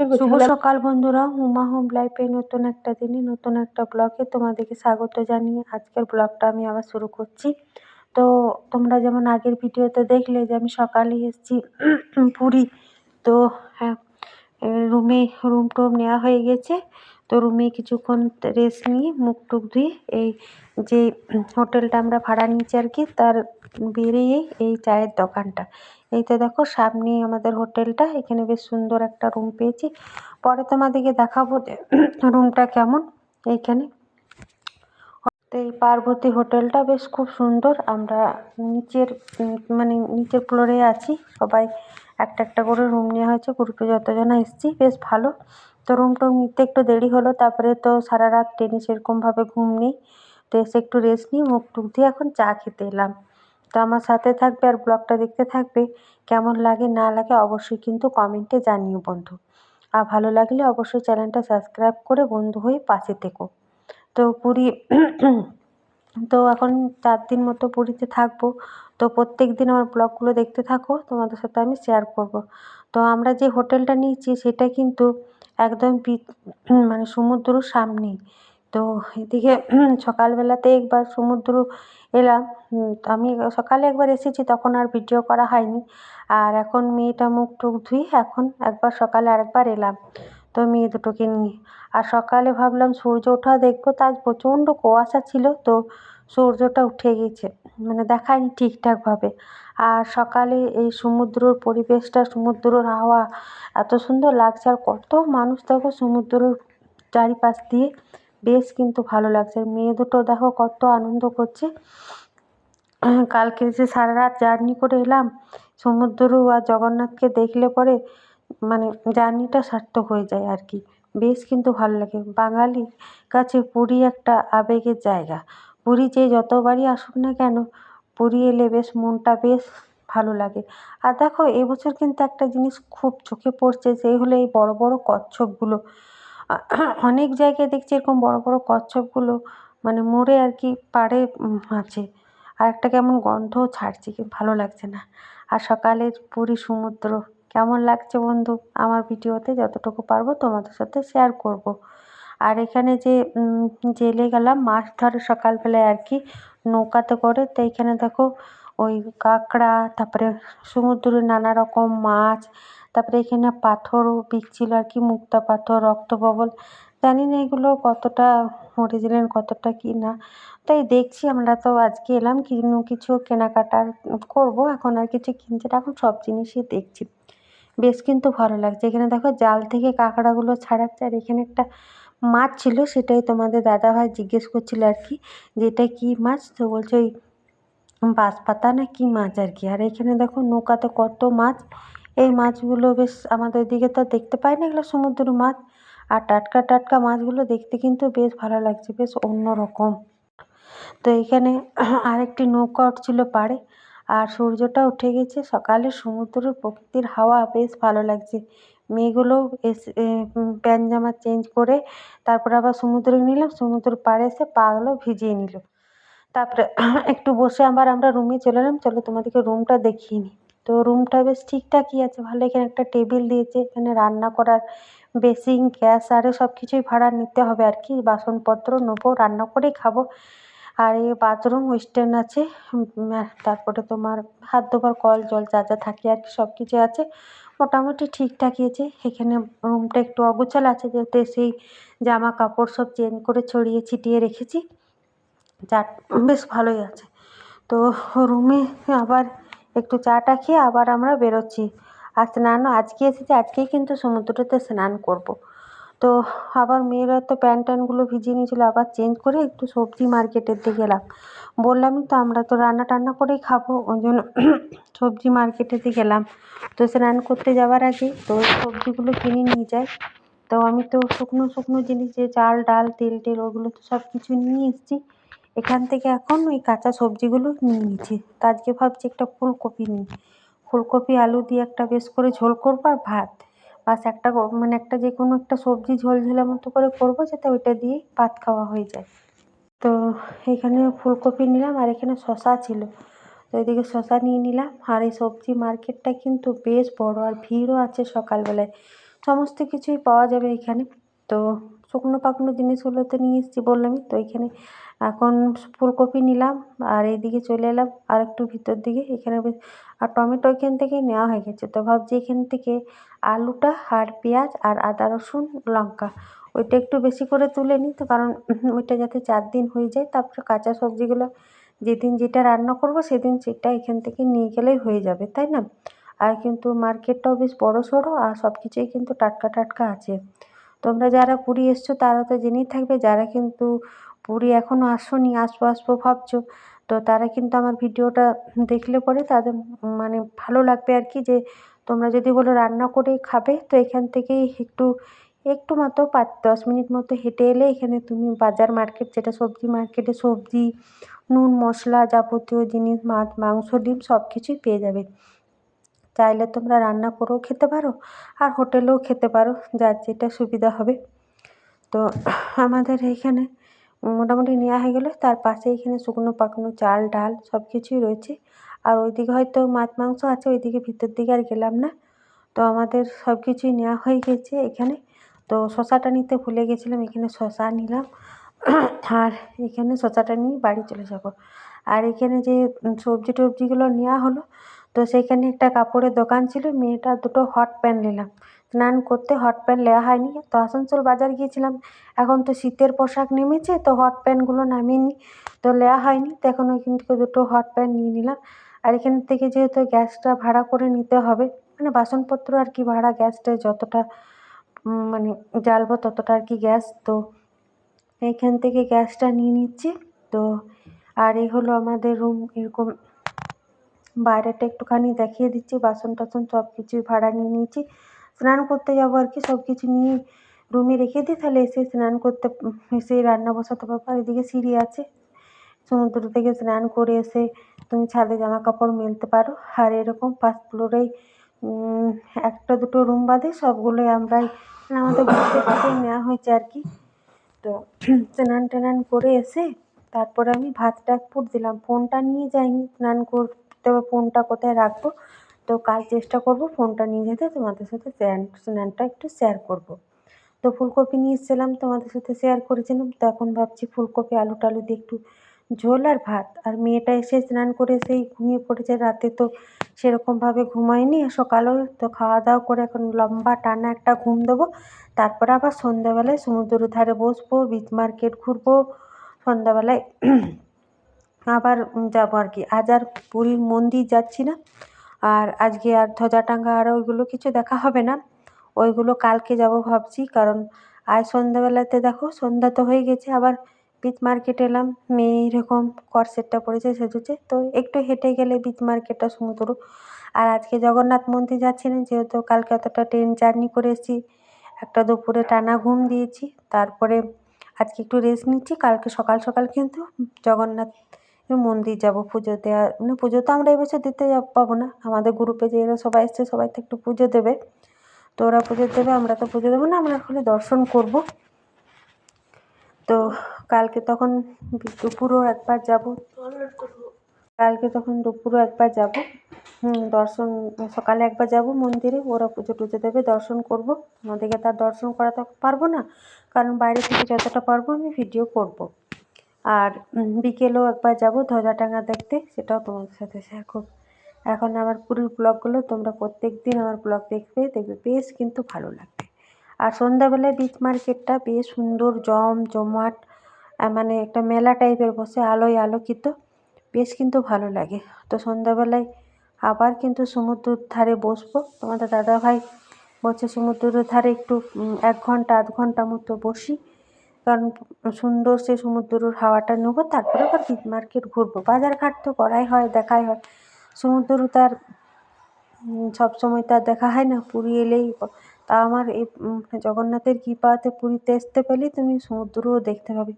শুভ সকাল বন্ধুরা হুমা হোম লাইফে নতুন একটা দিনে নতুন একটা ব্লগে তোমাদেরকে স্বাগত জানিয়ে আজকের ব্লগটা আমি আবার শুরু করছি। তো তোমরা যেমন আগের ভিডিওতে দেখলে যে আমি সকালে এসেছি পুরী তো হ্যাঁ রুমে রুম টুম নেওয়া হয়ে গেছে। তো রুমে কিছুক্ষণ রেস্ট নিয়ে মুখ টুক ধুয়ে এই যে হোটেলটা আমরা ভাড়া নিয়েছি আর কি তার বেরিয়েই এই চায়ের দোকানটা। এই তো দেখো, সামনেই আমাদের হোটেলটা। এখানে বেশ সুন্দর একটা রুম পেয়েছি। পরে তোমাদেরকে দেখাবো যে রুমটা কেমন এইখানে। তো এই পার্বতী হোটেলটা বেশ খুব সুন্দর। আমরা নিচের মানে নিচের ফ্লোরে আছি। সবাই একটা একটা করে রুম নেওয়া হয়েছে। গ্রুপে যতজন এসেছি, বেশ ভালো। তো রুম টুম নিতে একটু দেরি হলো, তারপরে তো সারা রাত ট্রেনে সেরকমভাবে ঘুম নেই। তো এসে একটু রেস্ট নিয়ে মুখ টুক দিয়ে এখন চা খেতে এলাম। তো আমার সাথে থাকবে আর ব্লগটা দেখতে থাকবে। কেমন লাগে, না লাগে অবশ্যই কিন্তু কমেন্টে জানিও বন্ধু। আর ভালো লাগলে অবশ্যই চ্যানেলটা সাবস্ক্রাইব করে বন্ধু হয়ে পাশে থেকো। তো পুরী তো এখন চার দিন মতো পুরীতে থাকব। তো প্রত্যেক দিন আমার ব্লগগুলো দেখতে থাকো, তোমাদের সাথে আমি শেয়ার করব। তো আমরা যে হোটেলটা নিয়েছি সেটা কিন্তু একদম মানে সমুদ্রর সামনেই। তো এদিকে সকালবেলাতে একবার সমুদ্র এলাম। আমি সকালে একবার এসেছি, তখন আর ভিডিও করা হয়নি। আর এখন মেয়েটা মুখ টুক ধুয়ে এখন একবার সকালে আরেকবার এলাম, তো মেয়ে দুটোকে নিয়ে। আর সকালে ভাবলাম সূর্য ওঠা দেখব তা আজ প্রচণ্ড কুয়াশা ছিল, তো সূর্যটা উঠে গেছে। মানে দেখায়নি ঠিকঠাকভাবে। আর সকালে এই সমুদ্রর পরিবেশটা, সমুদ্রর হাওয়া এত সুন্দর লাগছে, আর কত মানুষ দেখো সমুদ্রর চারিপাশ দিয়ে বেশ কিন্তু ভালো লাগছে। মেয়ে দুটো দেখো কত আনন্দ করছে। কালকে যে সারা রাত জার্নি করে এলাম, সমুদ্র আর জগন্নাথকে দেখলে পরে মানে জার্নিটা সার্থক হয়ে যায় আর কি। বেশ কিন্তু ভালো লাগে। বাঙালির কাছে পুরী একটা আবেগের জায়গা। পুরী যে যতবারই আসুক না কেন, পুরী এলে বেশ মনটা বেশ ভালো লাগে। আর দেখো, এবছর কিন্তু একটা জিনিস খুব চোখে পড়ছে, সেই হলো এই বড় বড় কচ্ছপগুলো। অনেক জায়গায় দেখছি এরকম বড় বড় কচ্ছপগুলো মানে মরে আর কি পাড়ে আছে। আর একটা কেমন গন্ধ ছাড়ছে কি ভালো লাগছে না। আর সকালের পুরী সমুদ্র কেমন লাগছে বন্ধু? আমার ভিডিওতে যতটুকু পারব তোমাদের সাথে শেয়ার করব। আর এখানে যে জেলে গেলাম, মাছ ধরে সকালবেলায় আর কি নৌকাতে করে। তো এখানে দেখো ওই কাঁকড়া, তারপরে সমুদ্রের নানা রকম মাছ তারপরে এখানে পাথরও বিকছিল আর কি, মুক্তা পাথর রক্তববল জানি না এগুলো কতটা অরিজিনাল কতটা কি না। তাই দেখছি আমরা তো আজকে এলাম, কিনো কিছু কেনাকাটার করব, এখন আর কিছু কিনছে এখন সব জিনিসই দেখছি। বেশ কিন্তু ভালো লাগছে। এখানে দেখো জাল থেকে কাঁকড়াগুলো ছাড়াচ্ছে, আর এখানে একটা মাছ ছিল, সেটাই তোমাদের দাদাভাই জিজ্ঞেস করছিল আর কি, যে এটা কী মাছ? তো বলছে ওই বাঁশপাতা না কী মাছ আর কি। আর এখানে দেখো নৌকাতে কত মাছ এই মাছগুলো বেশ আমাদের দিকে তো দেখতে পাই না এগুলো সমুদ্রের মাছ। আর টাটকা টাটকা মাছগুলো দেখতে কিন্তু বেশ ভালো লাগছে, বেশ অন্য রকম তো এখানে আরেকটি নৌকা উঠছিল পাড়ে, আর সূর্যটা উঠে গেছে। সকালে সমুদ্রের প্রকৃতির হাওয়া বেশ ভালো লাগছে। মেয়েগুলো এসে প্যান্ট জামা চেঞ্জ করে তারপরে আবার সমুদ্রে নিলাম। সমুদ্রের পাড়ে এসে পাগুলো ভিজিয়ে নিল। তারপরে একটু বসে আবার আমরা রুমে চলে এলাম। চলো তোমাদেরকে রুমটা দেখিয়ে নিই। তো রুমটা বেশ ঠিকঠাকই আছে, ভালো। এখানে একটা টেবিল দিয়েছে, এখানে রান্না করার বেসিন গ্যাস আরে সব কিছুই ভাড়া নিতে হবে আর কি। বাসনপত্র নেব, রান্না করেই খাব। আর এই বাথরুম ওয়েস্টার্ন আছে তারপরে তোমার হাত ধোবার কল, জল যা যা থাকে আর কি সব কিছু আছে। মোটামুটি ঠিকঠাকই আছে। এখানে রুমটা একটু অগোছাল আছে, যেহেতু সেই জামা কাপড় সব চেঞ্জ করে ছড়িয়ে ছিটিয়ে রেখেছি। যা বেশ ভালোই আছে। তো রুমে আবার একটু চাটা খেয়ে আবার আমরা বেরোচ্ছি। আর স্নানও আজকে এসেছি, আজকেই কিন্তু সমুদ্রতে স্নান করব। তো আবার মেয়েরা তো প্যান্ট ট্যান্টগুলো ভিজিয়ে নিয়েছিলো, আবার চেঞ্জ করে একটু সবজি মার্কেটের দিকে গেলাম। বললামই তো আমরা তো রান্না টান্না করেই খাব, ওই জন্য সবজি মার্কেটেতে গেলাম। তো স্নান করতে যাওয়ার আগে তো সবজিগুলো কিনে নিয়ে যাই। তো আমি তো শুকনো শুকনো জিনিস, যে চাল, ডাল, তেল, টেল, ওগুলো তো সব কিছু নিয়ে এসেছি। এখান থেকে এখন ওই কাঁচা সবজিগুলো নিয়ে নিচ্ছি। তো আজকে ভাবছি একটা ফুলকপি নিই। ফুলকপি, আলু দিয়ে একটা বেশ করে ঝোল করব আর ভাত। বাস একটা মানে একটা যে কোনো একটা সবজি ঝোল ঝোলের মতো করে করব যাতে ওইটা দিয়েই ভাত খাওয়া হয়ে যায়। তো এখানে ফুলকপি নিলাম আর এখানে শশা ছিল। তো এদিকে শশা নিয়ে নিলাম আর এই সবজি মার্কেটটা কিন্তু বেশ বড় আর ভিড়ও আছে সকালবেলায়। সমস্ত কিছুই পাওয়া যাবে এখানে। তো শুকনো পাকনো জিনিসগুলো তো নিয়ে এসেছি বললামই। তো এখানে এখন ফুলকপি নিলাম, আর এইদিকে চলে এলাম আর একটু ভিতর দিকে। এখানে আর টমেটো এখান থেকেই নেওয়া হয়ে গেছে। তো ভাবছি এখান থেকে আলুটা আর পেঁয়াজ আর আদা, রসুন, লঙ্কা, ওইটা একটু বেশি করে তুলে নিই। তো কারণ ওইটা যাতে চার দিন হয়ে যায়, তারপরে কাঁচা সবজিগুলো যেদিন যেটা রান্না করব সেদিন সেটা এখান থেকে নিয়ে গেলেই হয়ে যাবে, তাই না? আর কিন্তু মার্কেটটাও বেশ বড় সড়ো, আর সব কিছুই কিন্তু টাটকা টাটকা আছে। তোমরা যারা পুরী এসছো তারা তো জেনেই থাকবে, যারা কিন্তু পুরী এখনও আসোনি, আসব আসব ভাবছ। তো তারা কিন্তু আমার ভিডিওটা দেখলে পরে তাদের মানে ভালো লাগবে আর কি যে তোমরা যদি বলো রান্না করেই খাবে, তো এখান থেকেই একটু একটু মাত্র পাঁচ, দশ মিনিট মতো হেঁটে এলে এখানে তুমি বাজার মার্কেট যেটা সবজি মার্কেটে সবজি, নুন, মশলা যাবতীয় জিনিস, মাছ, মাংস, ডিম সব কিছুই পেয়ে যাবে। চাইলে তোমরা রান্না করেও খেতে পারো আর হোটেলেও খেতে পারো, যার যেটা সুবিধা হবে। তো আমাদের এইখানে মোটামুটি নেওয়া হয়ে গেলো। তার পাশে এখানে শুকনো পাকনো চাল, ডাল সব কিছুই রয়েছে। আর ওইদিকে হয়তো মাছ, মাংস আছে, ওইদিকে ভিতর দিকে আর গেলাম না। তো আমাদের সব কিছুই নেওয়া হয়ে গেছে এখানে। তো শশাটা নিতে ভুলে গেছিলাম, এখানে শশা নিলাম। আর এখানে শশাটা নিয়ে বাড়ি চলে যাব। আর এখানে যে সবজি টবজিগুলো নেওয়া হলো, তো সেইখানে একটা কাপড়ের দোকান ছিল। মেয়েটার দুটো হট প্যান্ট নিলাম। স্নান করতে হট প্যান্ট নেওয়া হয়নি। তো আসানসোল বাজার গিয়েছিলাম। এখন তো শীতের পোশাক নেমেছে, তো হট প্যান্টগুলো নামিয়ে তো নেওয়া হয়নি, তো এখন ওইখান থেকে দুটো হট প্যান্ট নিয়ে নিলাম। আর এখান থেকে যেহেতু গ্যাসটা ভাড়া করে নিতে হবে মানে বাসনপত্র আর কি ভাড়া, গ্যাসটা যতটা মানে জ্বালবো ততটা আর কি গ্যাস। তো এখান থেকে গ্যাসটা নিয়ে নিচ্ছি। তো আর এই হলো আমাদের রুম, এরকম বাইরেটা একটুখানি দেখিয়ে দিচ্ছি। বাসন টাসন সব কিছুই ভাড়া নিয়ে নিয়েছি। স্নান করতে যাব আর কি সব কিছু নিয়ে রুমে রেখে দিই তাহলে এসে স্নান করতে, এসে রান্না বসাতে পারব। আর এদিকে সিঁড়ি আছে, সমুদ্র থেকে স্নান করে এসে তুমি ছাদে জামা কাপড় মেলতে পারো। আর এরকম ফার্স্ট ফ্লোরেই একটা দুটো রুম বাদে সবগুলোই আমরাই আমাদের ঘুরতে থেকেই নেওয়া হয়েছে আর কি। তো স্নান টানান করে এসে তারপরে আমি ভাতটা ফুট দিলাম। ফোনটা নিয়ে যাইনি, স্নান করতে ফোনটা কোথায় রাখব? তো কাল চেষ্টা করব ফোনটা নিয়ে যেতে, তোমাদের সাথে স্নান স্নানটা একটু শেয়ার করব। তো ফুলকপি নিয়ে এসেছিলাম, তোমাদের সাথে শেয়ার করেছিলাম। তো এখন ভাবছি ফুলকপি, আলু টালু দিয়ে একটু ঝোল আর ভাত। আর মেয়েটা এসে স্নান করে সেই ঘুমিয়ে পড়েছে। রাতে তো সেরকমভাবে ঘুমায়নি সকালেও তো খাওয়া দাওয়া করে এখন লম্বা টানা একটা ঘুম দেবো। তারপরে আবার সন্ধ্যাবেলায় সমুদ্রের ধারে বসবো বিচ মার্কেট ঘুরবো। সন্ধ্যাবেলায় আবার যাব আর কি। আজ আর পুরীর মন্দির যাচ্ছি না। আর আজকে আর ধ্বজা টাঙ্গা আর ওইগুলো কিছু দেখা হবে না। ওইগুলো কালকে যাব ভাবছি, কারণ আজ সন্ধ্যাবেলাতে দেখো সন্ধ্যা তো হয়ে গেছে, আবার বিচ মার্কেট এলাম, মেয়ে এরকম কর্সেটটা পরেছে সেজেছে, তো একটু হেঁটে গেলে বিচ মার্কেটটা সমুদ্র। আর আজকে জগন্নাথ মন্দির যাচ্ছি না, যেহেতু কালকে অতটা ট্রেন জার্নি করে এসেছি, একটা দুপুরে টানা ঘুম দিয়েছি, তারপরে আজকে একটু রেস্ট নিচ্ছি, কালকে সকাল সকাল কিন্তু জগন্নাথ মন্দির যাব পুজো দেওয়া মানে পুজো তো আমরা এবছর দিতে পাবো না। আমাদের গ্রুপে যে এরা সবাই এসছে, সবাই তো একটু পুজো দেবে। তো ওরা পুজো দেবে, আমরা তো পুজো দেবো না, আমরা ওখানে দর্শন করব। তো কালকে তখন দুপুরও একবার যাব। কালকে তখন দুপুরও একবার যাব। দর্শন, সকালে একবার যাব মন্দিরে। ওরা পুজো টুজো দেবে, দর্শন করব। আমাদেরকে তার দর্শন করাতে পারব না। কারণ বাইরে থেকে যতটা পারব আমি ভিডিও করব। আর বিকেলেও একবার যাব ধ্বজা টাঙা দেখতে, সেটাও তোমাদের সাথে শেয়ার করব। এখন আমার পুরীর ব্লগগুলো তোমরা প্রত্যেক দিন আমার ব্লগ দেখবে দেখবে, বেশ কিন্তু ভালো লাগবে। আর সন্ধ্যাবেলায় বিচ মার্কেটটা বেশ সুন্দর, জম, জমাট মানে একটা মেলা টাইপের বসে, আলোয় আলোকিত, বেশ কিন্তু ভালো লাগে। তো সন্ধ্যাবেলায় আবার কিন্তু সমুদ্রের ধারে বসবো। তোমাদের দাদাভাই বলছে সমুদ্রের ধারে একটু এক ঘণ্টা, আধ ঘণ্টা মতো বসি। কারণ সুন্দর সে সমুদ্রর হাওয়াটা নেব, তারপরে আবার মার্কেট ঘুরবো। বাজার ঘাট তো করাই হয়, দেখাই হয়। সমুদ্র তার সবসময় তার দেখা হয় না, পুরী এলেই তা আমার এই জগন্নাথের কৃপাতে পুরীতে আসতে পেলেই তুমি সমুদ্রও দেখতে পাবে।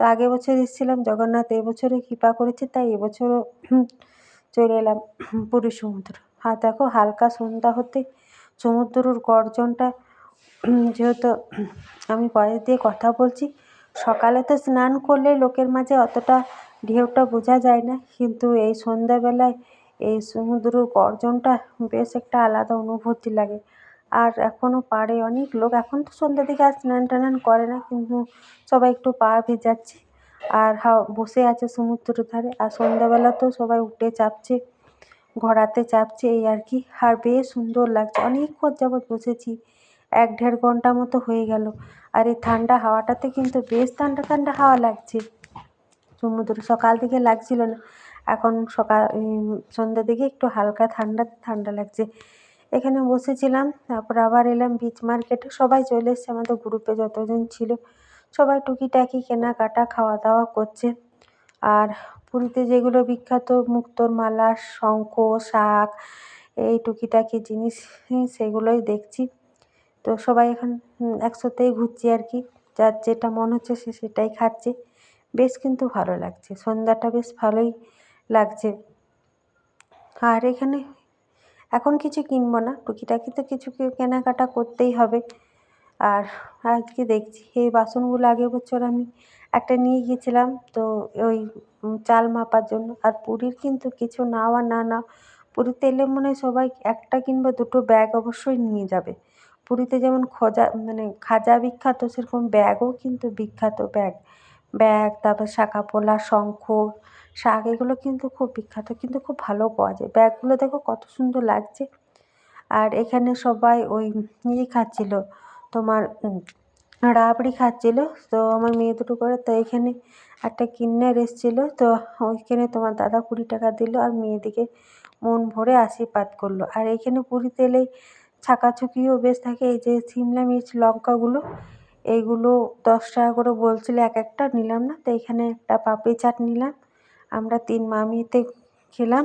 তো আগের বছর এসেছিলাম জগন্নাথ এবছরে কৃপা করেছে, তাই এবছরও চলে এলাম পুরী সমুদ্র। আর দেখো হালকা সন্ধ্যা হতে সমুদ্রর গর্জনটা যেহেতু আমি পরের দিয়ে কথা বলছি, সকালে তো স্নান করলে লোকের মাঝে অতটা ঢেউটা বোঝা যায় না। কিন্তু এই সন্ধ্যাবেলায় এই সমুদ্র গর্জনটা বেশ একটা আলাদা অনুভূতি লাগে। আর এখনও পাড়ে অনেক লোক এখন তো সন্ধ্যের দিকে আর স্নান টানান করে না, কিন্তু সবাই একটু পা ভেজাচ্ছে আর হাও, বসে আছে সমুদ্রের ধারে। আর সন্ধ্যাবেলা তো সবাই উঠে চাপছে ঘোরাতে চাপছে, এই আর কি। আর বেশ সুন্দর লাগছে। অনেকক্ষণ যাবৎ বসেছি। এক দেড় ঘণ্টা মতো হয়ে গেল। আর এই ঠান্ডা হাওয়াটাতে কিন্তু বেশ ঠান্ডা ঠান্ডা হাওয়া লাগছে। সমুদ্র সকাল থেকে লাগছিল না। এখন সকাল সন্ধ্যের দিকে একটু হালকা ঠান্ডা ঠান্ডা লাগছে। এখানে বসেছিলাম, তারপর আবার এলাম বিচ মার্কেটে সবাই চলে এসছে, আমাদের গ্রুপে যতজন ছিল। সবাই টুকিটাকি কেনাকাটা খাওয়া দাওয়া করছে। আর পুরীতে যেগুলো বিখ্যাত, মুক্তোর মালা, শঙ্খ শাঁখ এই টুকিটাকি জিনিস, সেগুলোই দেখছি। তো সবাই এখন একসাথেই ঘুরছি আর কি। যার যেটা মন হচ্ছে সে সেটাই খাচ্ছে। বেশ কিন্তু ভালো লাগছে। সন্ধ্যাটা বেশ ভালোই লাগছে। আর এখানে এখন কিছু কিনবো না। টুকিটাকি তো কিছু কেনাকাটা করতেই হবে। আর আজকে দেখছি, এই বাসনগুলো আগের বছর আমি একটা নিয়ে গিয়েছিলাম। তো ওই চাল মাপার জন্য। আর পুরীর কিন্তু কিছু নাও আর না নাও। পুরীতে এলে মনে হয় সবাই একটা কিংবা দুটো ব্যাগ অবশ্যই নিয়ে যাবে। পুরীতে যেমন খজা মানে খাজা বিখ্যাত সেরকম ব্যাগও কিন্তু বিখ্যাত ব্যাগ। ব্যাগ, তারপর শাঁখা পোলা শঙ্খ, শাক এগুলো কিন্তু খুব বিখ্যাত, কিন্তু খুব ভালো পাওয়া যায়। ব্যাগগুলো দেখো কত সুন্দর লাগছে। আর এখানে সবাই ওই ইয়ে খাচ্ছিল, তোমার রাবড়ি খাচ্ছিল, তো আমার মেয়ে দুটো করে, তো এখানে একটা কিন্নার এসেছিল, তো ওইখানে তোমার দাদা কুড়ি টাকা দিল, আর মেয়েদিকে মন ভরে আশীর্বাদ করল। আর এখানে পুরীতে এলেই ছাকাছুকিও বেশ থাকে, এই যে সিমলা মির্চ, লঙ্কাগুলো এইগুলো দশ টাকা করে বলছিল এক একটা, নিলাম না, তো এখানে একটা পাপড়ি চাট নিলাম, আমরা তিন মামিতে খেলাম।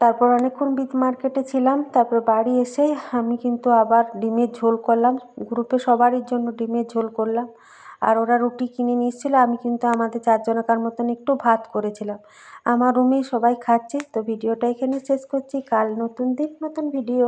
তারপর অনেকক্ষণ বিচ মার্কেটে ছিলাম, তারপর বাড়ি এসে আমি কিন্তু আবার ডিমের ঝোল করলাম, গ্রুপে সবারই জন্য ডিমের ঝোল করলাম, আর ওরা রুটি কিনে নিয়ে এসেছিল আমি কিন্তু আমাদের চারজনকার মতন একটু ভাত করেছিলাম। আমার রুমে সবাই খাচ্ছে, তো ভিডিওটা এখানে শেষ করছি, কাল নতুন দিন, নতুন ভিডিও।